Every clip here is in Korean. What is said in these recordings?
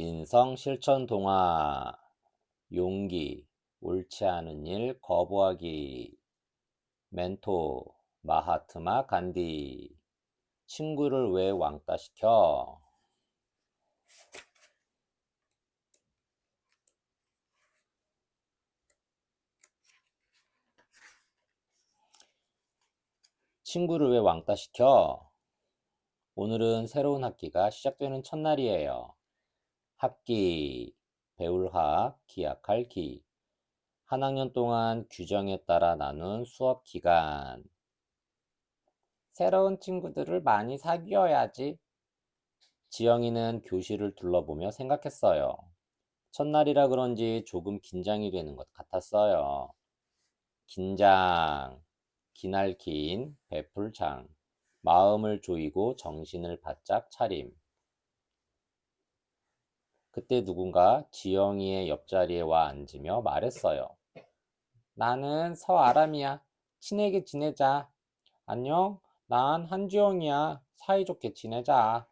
인성 실천 동화 용기 옳지 않은 일 거부하기 멘토 마하트마 간디 친구를 왜 왕따 시켜? 친구를 왜 왕따 시켜? 오늘은 새로운 학기가 시작되는 첫날이에요. 학기, 배울 학, 기약할 기. 한 학년 동안 규정에 따라 나눈 수업 기간. 새로운 친구들을 많이 사귀어야지. 지영이는 교실을 둘러보며 생각했어요. 첫날이라 그런지 조금 긴장이 되는 것 같았어요. 긴장, 기날 긴, 베풀 장, 마음을 조이고 정신을 바짝 차림. 그때 누군가 지영이의 옆자리에 와 앉으며 말했어요. 나는 서아람이야. 친하게 지내자. 안녕. 난 한주영이야. 사이좋게 지내자.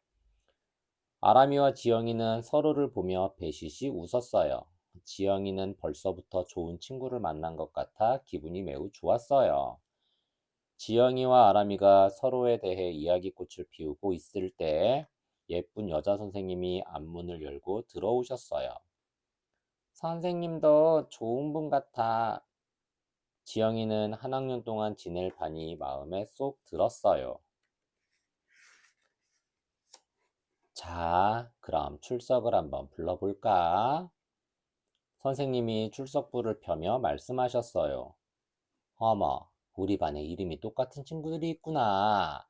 아람이와 지영이는 서로를 보며 배시시 웃었어요. 지영이는 벌써부터 좋은 친구를 만난 것 같아 기분이 매우 좋았어요. 지영이와 아람이가 서로에 대해 이야기꽃을 피우고 있을 때 예쁜 여자 선생님이 앞문을 열고 들어오셨어요. 선생님도 좋은 분 같아. 지영이는 한 학년 동안 지낼 반이 마음에 쏙 들었어요. 자, 그럼 출석을 한번 불러볼까? 선생님이 출석부를 펴며 말씀하셨어요. 어머, 우리 반에 이름이 똑같은 친구들이 있구나.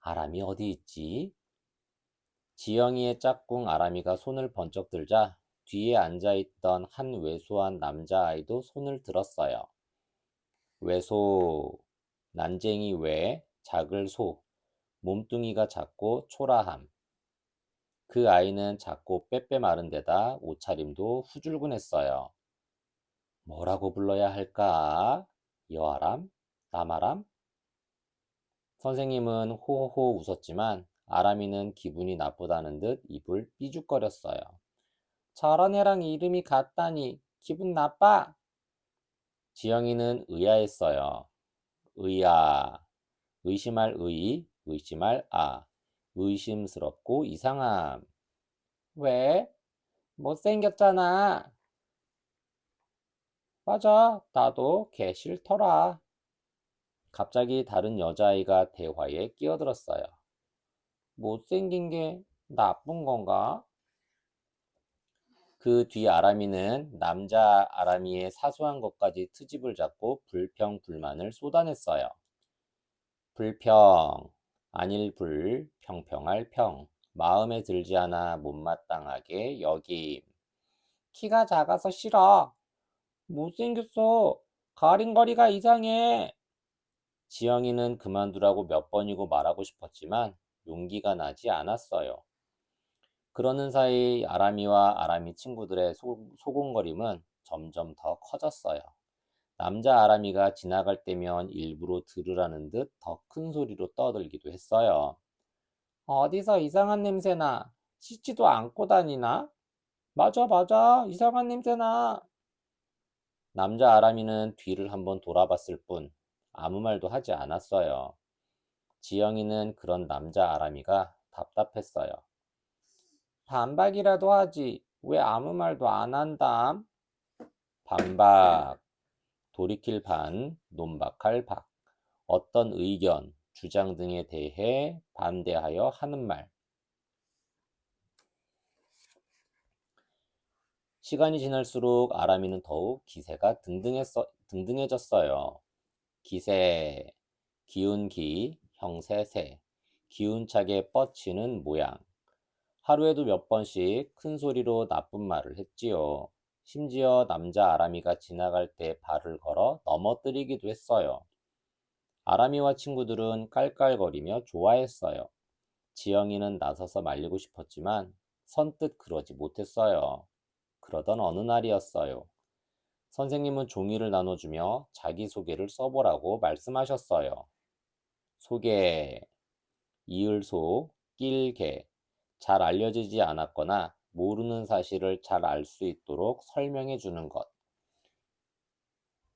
아람이 어디 있지? 지영이의 짝꿍 아람이가 손을 번쩍 들자 뒤에 앉아있던 한 왜소한 남자아이도 손을 들었어요. 왜소, 난쟁이 외, 작을 소, 몸뚱이가 작고 초라함. 그 아이는 작고 빼빼 마른 데다 옷차림도 후줄근했어요. 뭐라고 불러야 할까? 여아람? 남아람? 선생님은 호호호 웃었지만 아람이는 기분이 나쁘다는 듯 입을 삐죽거렸어요. 저런 애랑 이름이 같다니 기분 나빠. 지영이는 의아했어요. 의아, 의심할 의, 의심할 아, 의심스럽고 이상함. 왜? 못생겼잖아. 맞아, 나도 개 싫더라. 갑자기 다른 여자아이가 대화에 끼어들었어요. 못생긴 게 나쁜 건가? 그 뒤 아람이는 남자 아람이의 사소한 것까지 트집을 잡고 불평, 불만을 쏟아냈어요. 불평, 아닐 불, 평평할 평, 마음에 들지 않아 못마땅하게 여김. 키가 작아서 싫어. 못생겼어. 가림거리가 이상해. 지영이는 그만두라고 몇 번이고 말하고 싶었지만 용기가 나지 않았어요. 그러는 사이 아람이와 아람이 친구들의 소, 소곤거림은 점점 더 커졌어요. 남자 아람이가 지나갈 때면 일부러 들으라는 듯 더 큰 소리로 떠들기도 했어요. 어디서 이상한 냄새나? 씻지도 않고 다니나? 맞아, 맞아. 이상한 냄새나. 남자 아람이는 뒤를 한번 돌아봤을 뿐 아무 말도 하지 않았어요. 지영이는 그런 남자 아람이가 답답했어요. 반박이라도 하지. 왜 아무 말도 안 한담? 반박. 돌이킬 반, 논박할 박. 어떤 의견, 주장 등에 대해 반대하여 하는 말. 시간이 지날수록 아람이는 더욱 기세가 등등했어, 등등해졌어요. 기세, 기운 기, 형세세, 기운차게 뻗치는 모양. 하루에도 몇 번씩 큰 소리로 나쁜 말을 했지요. 심지어 남자 아람이가 지나갈 때 발을 걸어 넘어뜨리기도 했어요. 아람이와 친구들은 깔깔거리며 좋아했어요. 지영이는 나서서 말리고 싶었지만 선뜻 그러지 못했어요. 그러던 어느 날이었어요. 선생님은 종이를 나눠주며 자기소개를 써보라고 말씀하셨어요. 소개, 이을소, 낄개, 잘 알려지지 않았거나 모르는 사실을 잘 알 수 있도록 설명해 주는 것.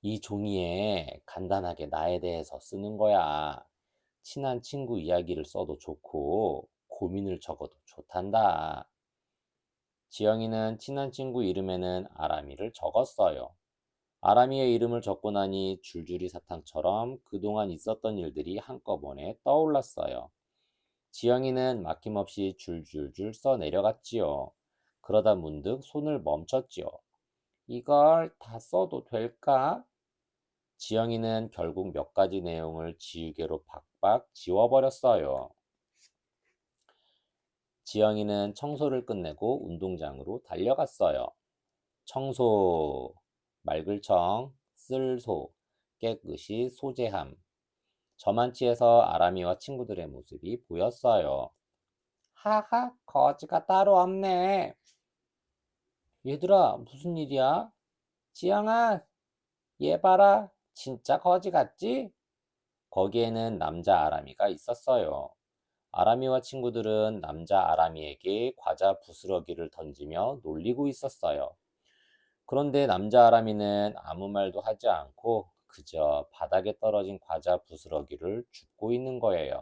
이 종이에 간단하게 나에 대해서 쓰는 거야. 친한 친구 이야기를 써도 좋고, 고민을 적어도 좋단다. 지영이는 친한 친구 이름에는 아람이를 적었어요. 아람이의 이름을 적고 나니 줄줄이 사탕처럼 그동안 있었던 일들이 한꺼번에 떠올랐어요. 지영이는 막힘없이 줄줄줄 써 내려갔지요. 그러다 문득 손을 멈췄지요. 이걸 다 써도 될까? 지영이는 결국 몇 가지 내용을 지우개로 박박 지워버렸어요. 지영이는 청소를 끝내고 운동장으로 달려갔어요. 청소, 말글청, 쓸소, 깨끗이 소재함. 저만치에서 아람이와 친구들의 모습이 보였어요. 하하, 거지가 따로 없네. 얘들아, 무슨 일이야? 지영아, 얘 봐라. 진짜 거지 같지? 거기에는 남자 아람이가 있었어요. 아람이와 친구들은 남자 아람이에게 과자 부스러기를 던지며 놀리고 있었어요. 그런데 남자 아람이는 아무 말도 하지 않고 그저 바닥에 떨어진 과자 부스러기를 줍고 있는 거예요.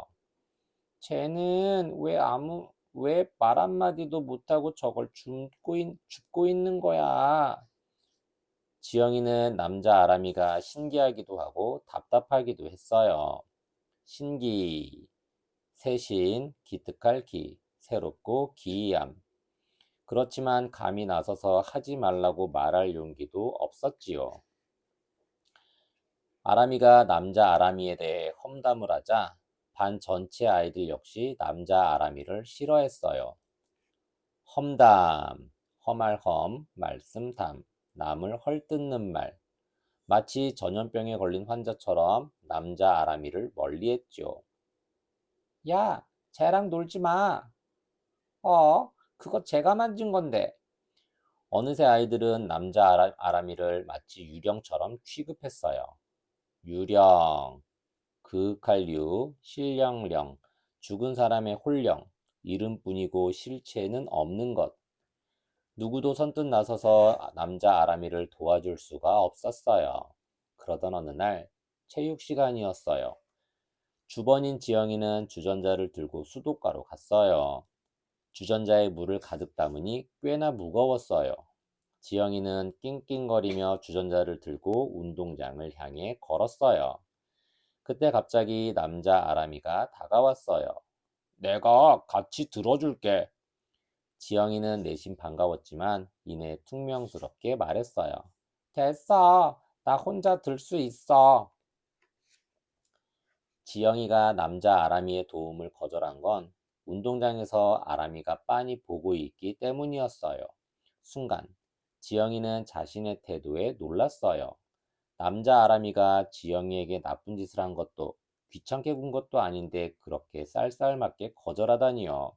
쟤는 왜 아무, 왜 말 한마디도 못하고 저걸 줍고, 있, 줍고 있는 거야? 지영이는 남자 아람이가 신기하기도 하고 답답하기도 했어요. 신기, 새신, 기특할 기, 새롭고 기이함. 그렇지만 감히 나서서 하지 말라고 말할 용기도 없었지요. 아람이가 남자 아람이에 대해 험담을 하자 반 전체 아이들 역시 남자 아람이를 싫어했어요. 험담, 험할 험, 말씀담, 남을 헐뜯는 말. 마치 전염병에 걸린 환자처럼 남자 아람이를 멀리했죠. 야, 쟤랑 놀지 마. 어, 그거 제가 만진 건데. 어느새 아이들은 남자 아람이를 마치 유령처럼 취급했어요. 유령, 그윽할류, 신령령, 죽은 사람의 홀령, 이름뿐이고 실체는 없는 것. 누구도 선뜻 나서서 남자 아람이를 도와줄 수가 없었어요. 그러던 어느 날 체육 시간이었어요. 주번인 지영이는 주전자를 들고 수도가로 갔어요. 주전자에 물을 가득 담으니 꽤나 무거웠어요. 지영이는 낑낑거리며 주전자를 들고 운동장을 향해 걸었어요. 그때 갑자기 남자 아람이가 다가왔어요. 내가 같이 들어줄게. 지영이는 내심 반가웠지만 이내 퉁명스럽게 말했어요. 됐어. 나 혼자 들 수 있어. 지영이가 남자 아람이의 도움을 거절한 건 운동장에서 아람이가 빤히 보고 있기 때문이었어요. 순간 지영이는 자신의 태도에 놀랐어요. 남자 아람이가 지영이에게 나쁜 짓을 한 것도 귀찮게 군 것도 아닌데 그렇게 쌀쌀맞게 거절하다니요.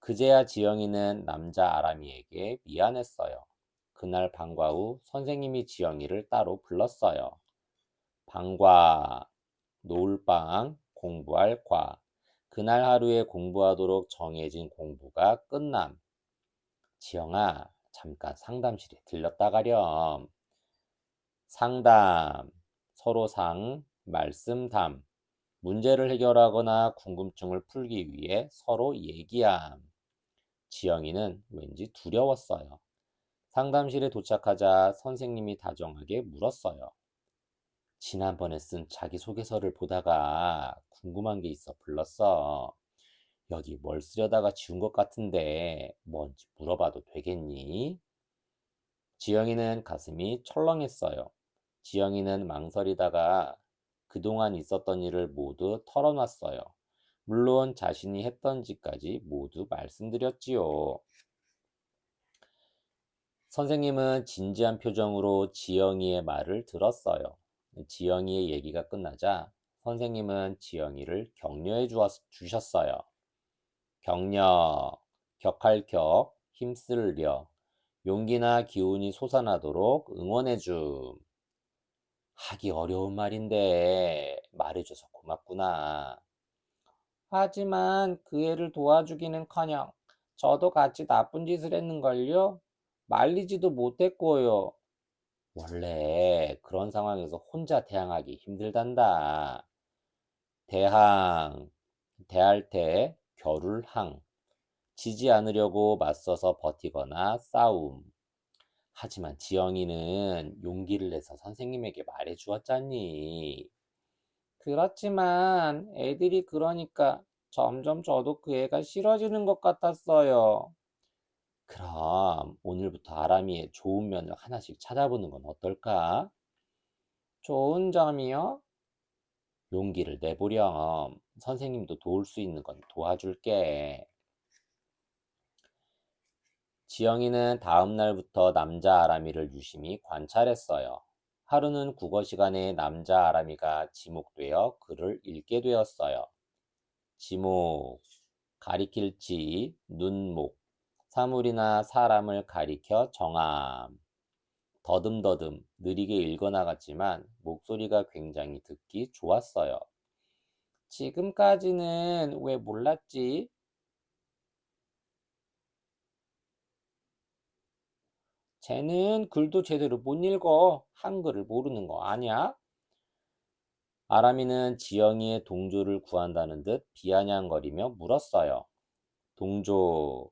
그제야 지영이는 남자 아람이에게 미안했어요. 그날 방과 후 선생님이 지영이를 따로 불렀어요. 방과, 노을방, 공부할 과. 그날 하루에 공부하도록 정해진 공부가 끝남. 지영아, 잠깐 상담실에 들렸다 가렴. 상담, 서로 상, 말씀담. 문제를 해결하거나 궁금증을 풀기 위해 서로 얘기함. 지영이는 왠지 두려웠어요. 상담실에 도착하자 선생님이 다정하게 물었어요. 지난번에 쓴 자기소개서를 보다가 궁금한 게 있어 불렀어. 여기 뭘 쓰려다가 지운 것 같은데 뭔지 물어봐도 되겠니? 지영이는 가슴이 철렁했어요. 지영이는 망설이다가 그동안 있었던 일을 모두 털어놨어요. 물론 자신이 했던 짓까지 모두 말씀드렸지요. 선생님은 진지한 표정으로 지영이의 말을 들었어요. 지영이의 얘기가 끝나자 선생님은 지영이를 격려해 주셨어요. 격려, 격할 격, 힘쓸 려, 용기나 기운이 솟아나도록 응원해 줌. 하기 어려운 말인데 말해줘서 고맙구나. 하지만 그 애를 도와주기는커녕 저도 같이 나쁜 짓을 했는걸요? 말리지도 못했고요. 원래 그런 상황에서 혼자 대항하기 힘들단다. 대항, 대할 때 겨룰항, 지지 않으려고 맞서서 버티거나 싸움. 하지만 지영이는 용기를 내서 선생님에게 말해 주었잖니. 그렇지만 애들이 그러니까 점점 저도 그 애가 싫어지는 것 같았어요. 그럼 오늘부터 아람이의 좋은 면을 하나씩 찾아보는 건 어떨까? 좋은 점이요? 용기를 내보렴. 선생님도 도울 수 있는 건 도와줄게. 지영이는 다음 날부터 남자 아람이를 유심히 관찰했어요. 하루는 국어 시간에 남자 아람이가 지목되어 글을 읽게 되었어요. 지목, 가리킬지, 눈목, 사물이나 사람을 가리켜 정함. 더듬더듬 느리게 읽어나갔지만 목소리가 굉장히 듣기 좋았어요. 지금까지는 왜 몰랐지? 쟤는 글도 제대로 못 읽어. 한글을 모르는 거 아냐? 아람이는 지영이의 동조를 구한다는 듯 비아냥거리며 물었어요. 동조,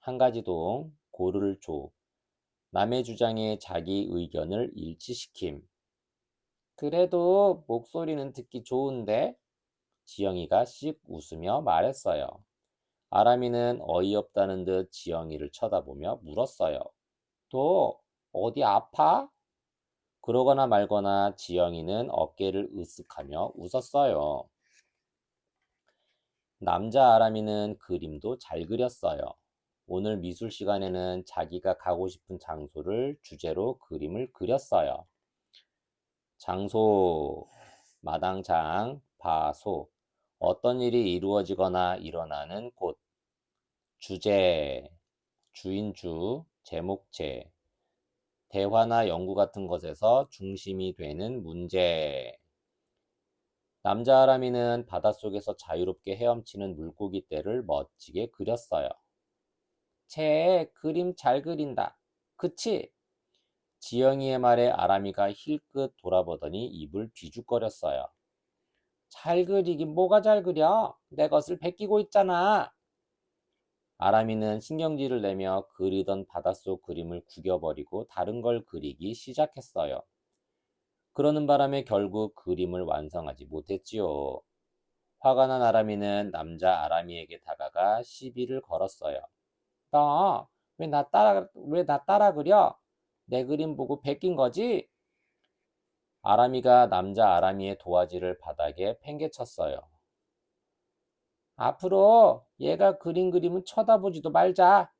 한 가지 동, 고를 조. 남의 주장에 자기 의견을 일치시킴. 그래도 목소리는 듣기 좋은데? 지영이가 씩 웃으며 말했어요. 아람이는 어이없다는 듯 지영이를 쳐다보며 물었어요. 너 어디 아파? 그러거나 말거나 지영이는 어깨를 으쓱하며 웃었어요. 남자 아람이는 그림도 잘 그렸어요. 오늘 미술 시간에는 자기가 가고 싶은 장소를 주제로 그림을 그렸어요. 장소, 마당장, 바소, 어떤 일이 이루어지거나 일어나는 곳, 주제, 주인주, 제목체, 대화나 연구 같은 것에서 중심이 되는 문제. 남자 아람이는 바닷속에서 자유롭게 헤엄치는 물고기 떼를 멋지게 그렸어요. 쟤 그림 잘 그린다. 그치? 지영이의 말에 아람이가 힐끗 돌아보더니 입을 비죽거렸어요. 잘 그리긴 뭐가 잘 그려? 내 것을 베끼고 있잖아. 아람이는 신경질을 내며 그리던 바닷속 그림을 구겨버리고 다른 걸 그리기 시작했어요. 그러는 바람에 결국 그림을 완성하지 못했지요. 화가 난 아람이는 남자 아람이에게 다가가 시비를 걸었어요. 너 왜 나 따라 왜 나 따라 그려? 내 그림 보고 베낀 거지? 아람이가 남자 아람이의 도화지를 바닥에 팽개쳤어요. 앞으로 얘가 그린 그림은 쳐다보지도 말자.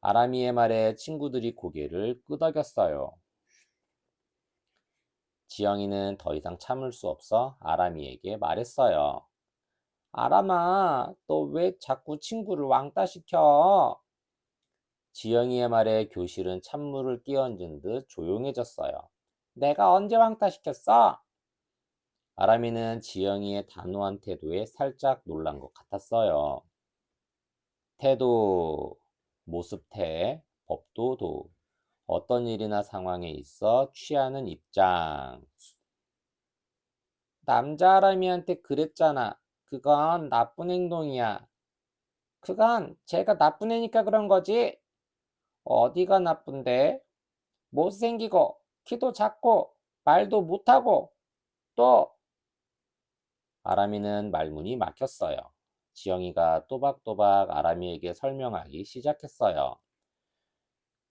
아람이의 말에 친구들이 고개를 끄덕였어요. 지영이는 더 이상 참을 수 없어 아람이에게 말했어요. 아람아, 너 왜 자꾸 친구를 왕따 시켜? 지영이의 말에 교실은 찬물을 끼얹은 듯 조용해졌어요. 내가 언제 왕따 시켰어? 아람이는 지영이의 단호한 태도에 살짝 놀란 것 같았어요. 태도, 모습태, 법도 도, 어떤 일이나 상황에 있어 취하는 입장. 남자 아람이한테 그랬잖아. 그건 나쁜 행동이야. 그건 제가 나쁜 애니까 그런 거지. 어디가 나쁜데? 못생기고, 키도 작고, 말도 못하고, 또 아람이는 말문이 막혔어요. 지영이가 또박또박 아람이에게 설명하기 시작했어요.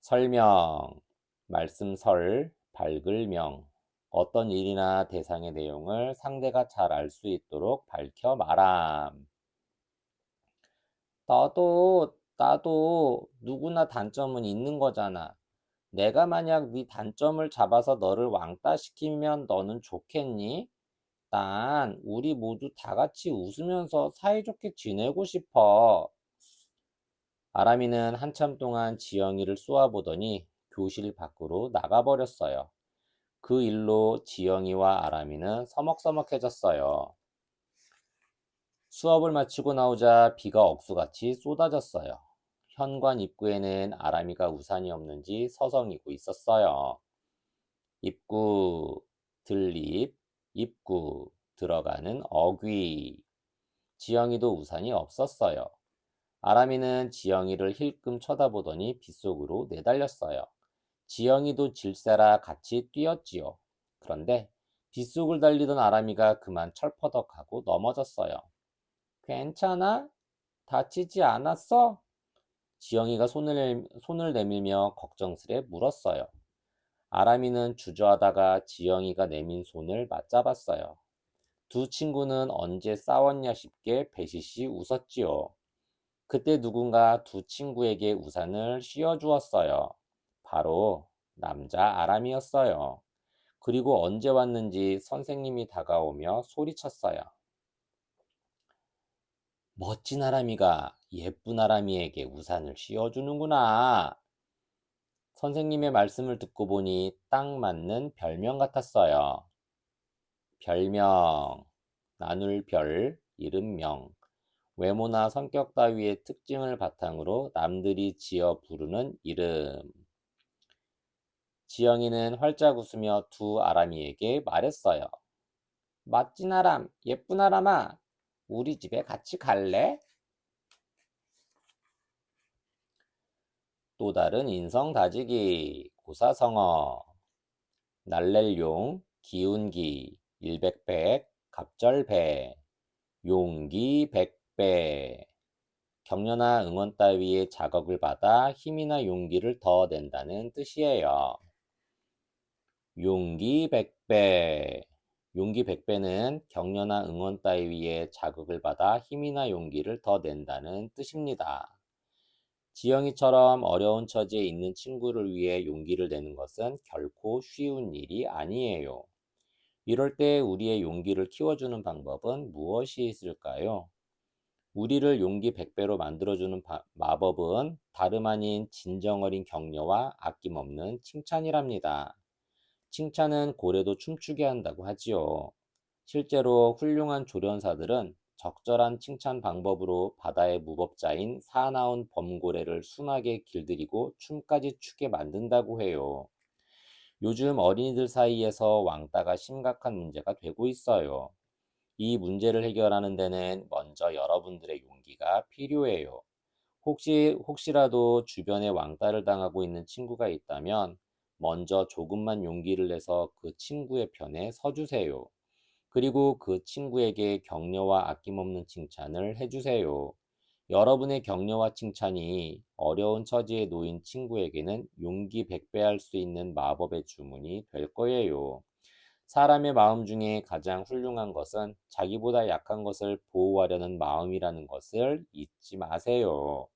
설명, 말씀 설, 밝을 명, 어떤 일이나 대상의 내용을 상대가 잘 알 수 있도록 밝혀 말함. 너도, 나도 누구나 단점은 있는 거잖아. 내가 만약 네 단점을 잡아서 너를 왕따시키면 너는 좋겠니? 난 우리 모두 다 같이 웃으면서 사이좋게 지내고 싶어. 아람이는 한참 동안 지영이를 쏘아보더니 교실 밖으로 나가버렸어요. 그 일로 지영이와 아람이는 서먹서먹해졌어요. 수업을 마치고 나오자 비가 억수같이 쏟아졌어요. 현관 입구에는 아람이가 우산이 없는지 서성이고 있었어요. 입구, 들립, 입구, 들어가는 어귀. 지영이도 우산이 없었어요. 아람이는 지영이를 힐끔 쳐다보더니 빗속으로 내달렸어요. 지영이도 질세라 같이 뛰었지요. 그런데 빗속을 달리던 아람이가 그만 철퍼덕하고 넘어졌어요. 괜찮아? 다치지 않았어? 지영이가 손을, 내- 손을 내밀며 걱정스레 물었어요. 아람이는 주저하다가 지영이가 내민 손을 맞잡았어요. 두 친구는 언제 싸웠냐 싶게 배시시 웃었지요. 그때 누군가 두 친구에게 우산을 씌워주었어요. 바로 남자 아람이었어요. 그리고 언제 왔는지 선생님이 다가오며 소리쳤어요. 멋진 아람이가 예쁜 아람이에게 우산을 씌워주는구나. 선생님의 말씀을 듣고 보니 딱 맞는 별명 같았어요. 별명, 나눌 별, 이름명, 외모나 성격 따위의 특징을 바탕으로 남들이 지어 부르는 이름. 지영이는 활짝 웃으며 두 아람이에게 말했어요. 멋진 아람, 예쁜 아람아, 우리 집에 같이 갈래? 또 다른 인성 다지기, 고사성어, 날렐용, 기운기, 일백백, 갑절배, 용기 백배, 격려나 응원 따위의 자극을 받아 힘이나 용기를 더 낸다는 뜻이에요. 용기 백배, 용기 백배는 격려나 응원 따위의 자극을 받아 힘이나 용기를 더 낸다는 뜻입니다. 지영이처럼 어려운 처지에 있는 친구를 위해 용기를 내는 것은 결코 쉬운 일이 아니에요. 이럴 때 우리의 용기를 키워주는 방법은 무엇이 있을까요? 우리를 용기 100배로 만들어주는 바- 마법은 다름 아닌 진정 어린 격려와 아낌없는 칭찬이랍니다. 칭찬은 고래도 춤추게 한다고 하지요. 실제로 훌륭한 조련사들은 적절한 칭찬 방법으로 바다의 무법자인 사나운 범고래를 순하게 길들이고 춤까지 추게 만든다고 해요. 요즘 어린이들 사이에서 왕따가 심각한 문제가 되고 있어요. 이 문제를 해결하는 데는 먼저 여러분들의 용기가 필요해요. 혹시, 혹시라도 주변에 왕따를 당하고 있는 친구가 있다면 먼저 조금만 용기를 내서 그 친구의 편에 서주세요. 그리고 그 친구에게 격려와 아낌없는 칭찬을 해주세요. 여러분의 격려와 칭찬이 어려운 처지에 놓인 친구에게는 용기 100배할 수 있는 마법의 주문이 될 거예요. 사람의 마음 중에 가장 훌륭한 것은 자기보다 약한 것을 보호하려는 마음이라는 것을 잊지 마세요.